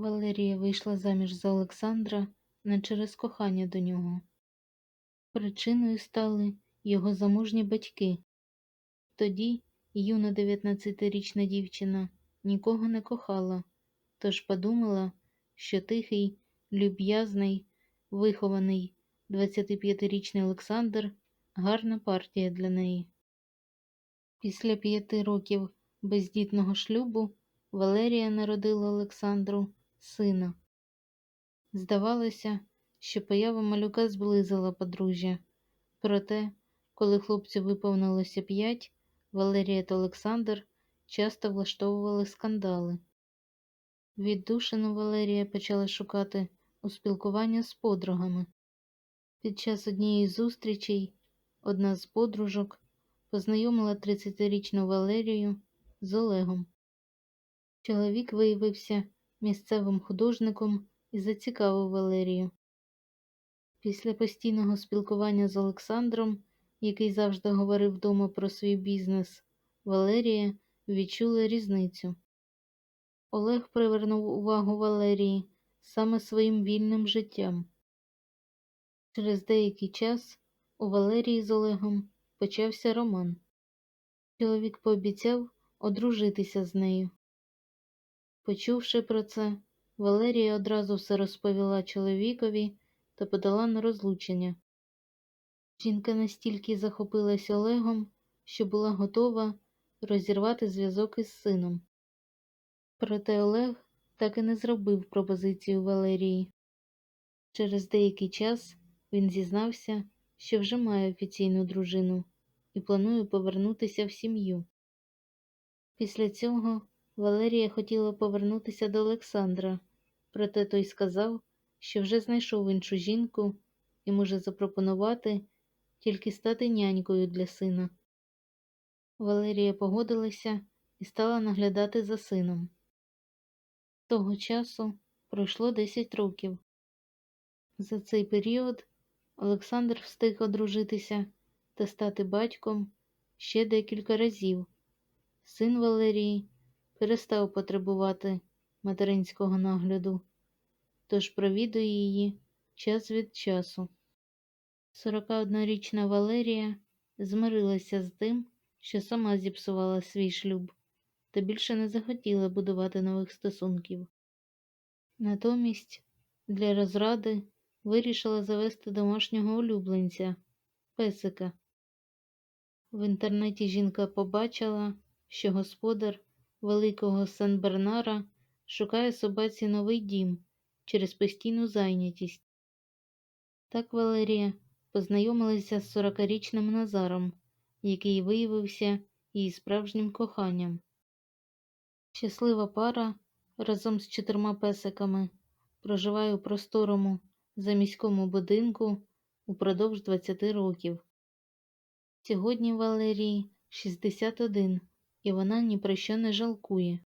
Валерія вийшла заміж за Олександра не через кохання до нього. Причиною стали його замужні батьки. Тоді юна 19-річна дівчина нікого не кохала, тож подумала, що тихий, люб'язний, вихований 25-річний Олександр гарна партія для неї. Після п'яти років бездітного шлюбу Валерія народила Олександру сина. Здавалося, що поява малюка зблизила подружжя. Проте, коли хлопцю виповнилося п'ять, Валерія та Олександр часто влаштовували скандали. Віддушину Валерія почала шукати у спілкування з подругами. Під час однієї зустрічей одна з подружок познайомила 30-річну Валерію з Олегом. Чоловік виявився місцевим художником і зацікавив Валерію. Після постійного спілкування з Олександром, який завжди говорив вдома про свій бізнес, Валерія відчула різницю. Олег привернув увагу Валерії саме своїм вільним життям. Через деякий час у Валерії з Олегом почався роман. Чоловік пообіцяв одружитися з нею. Почувши про це, Валерія одразу все розповіла чоловікові та подала на розлучення. Жінка настільки захопилась Олегом, що була готова розірвати зв'язок із сином. Проте Олег так і не зробив пропозицію Валерії. Через деякий час він зізнався, що вже має офіційну дружину і планує повернутися в сім'ю. Після цього Валерія хотіла повернутися до Олександра, проте той сказав, що вже знайшов іншу жінку і може запропонувати тільки стати нянькою для сина. Валерія погодилася і стала наглядати за сином. Того часу пройшло 10 років. За цей період Олександр встиг одружитися та стати батьком ще декілька разів. Син Валерії перестав потребувати материнського нагляду, тож провідує її час від часу. 41-річна Валерія змирилася з тим, що сама зіпсувала свій шлюб та більше не захотіла будувати нових стосунків. Натомість для розради вирішила завести домашнього улюбленця песика. В інтернеті жінка побачила, що господар великого Сен-Бернара шукає собаці новий дім через постійну зайнятість. Так Валерія познайомилася з 40-річним Назаром, який виявився її справжнім коханням. Щаслива пара разом з чотирма песиками проживає у просторому заміському будинку упродовж 20 років. Сьогодні Валерії 61, і вона ні про що не жалкує.